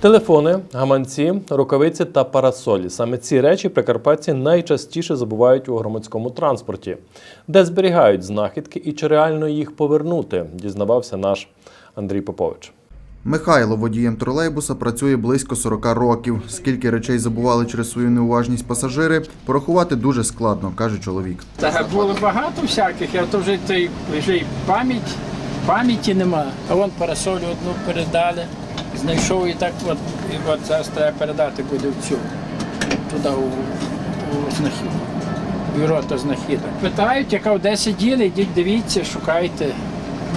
Телефони, гаманці, рукавиці та парасолі. Саме ці речі прикарпатці найчастіше забувають у громадському транспорті, де зберігають знахідки і чи реально їх повернути, дізнавався наш Андрій Попович. Михайло водієм тролейбуса працює близько 40 років. Скільки речей забували через свою неуважність пасажири, порахувати дуже складно, каже чоловік. Та було багато всяких, а то вже, той, вже й пам'ять, пам'яті нема. А вон парасолю одну передали, знайшов і так от, і от зараз треба передати буде в цю, туди у, у знахід. Бюро та знахідок. Питають, яка де сиділи, йдіть дивіться, шукайте.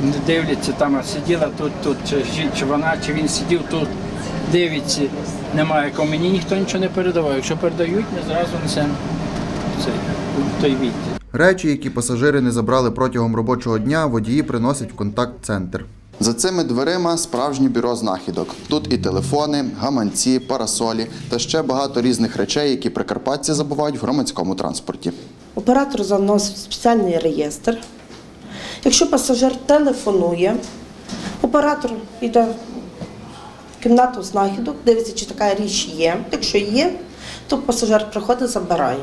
Не дивляться там, а сиділа тут, тут, чи, чи вона, чи він сидів тут, дивиться, немає. Кажу, Мені ніхто нічого не передавав. Якщо передають, ми зразу несемо цей, той відділ. Речі, які пасажири не забрали протягом робочого дня, водії приносять в контакт-центр. За цими дверима справжнє бюро знахідок. Тут і телефони, гаманці, парасолі та ще багато різних речей, які прикарпатці забувають в громадському транспорті. Оператор заносить спеціальний реєстр. Якщо пасажир телефонує, оператор йде в кімнату знахідок, дивиться, чи така річ є. Якщо є, то пасажир приходить, забирає.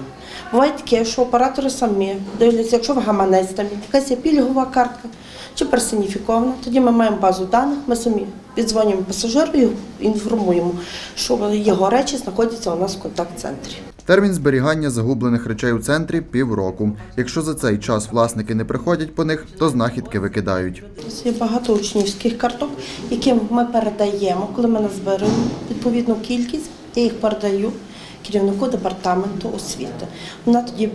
Буває таке, що оператори самі дивляться, якщо в гаманець там якась є пільгова картка чи персоніфікована, тоді ми маємо базу даних, ми самі віддзвонюємо пасажиру і інформуємо, що його речі знаходяться у нас в контакт-центрі. Термін зберігання загублених речей у центрі півроку. Якщо за цей час власники не приходять по них, то знахідки викидають. Є багато учнівських карток, які ми передаємо, коли ми назбираємо відповідну кількість, я їх передаю керівнику департаменту освіти. Вона тоді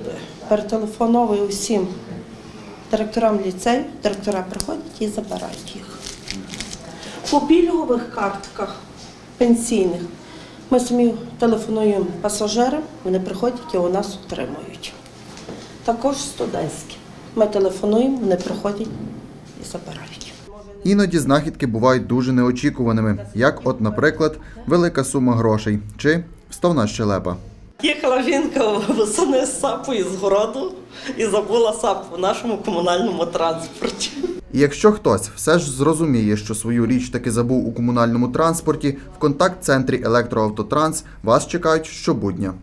перетелефоновує усім директорам ліцею, директора приходять і забирають їх. По пільгових картках пенсійних ми самі телефонуємо пасажирам, вони приходять і у нас отримують. Також студентські. Ми телефонуємо, вони приходять і забирають. Іноді знахідки бувають дуже неочікуваними, як, от, наприклад, велика сума грошей чи вставна щелепа. Їхала жінка восени з сапою з городу і забула сап у нашому комунальному транспорті. Якщо хтось все ж зрозуміє, що свою річ таки забув у комунальному транспорті, в контакт-центрі Електроавтотранс вас чекають щобудня.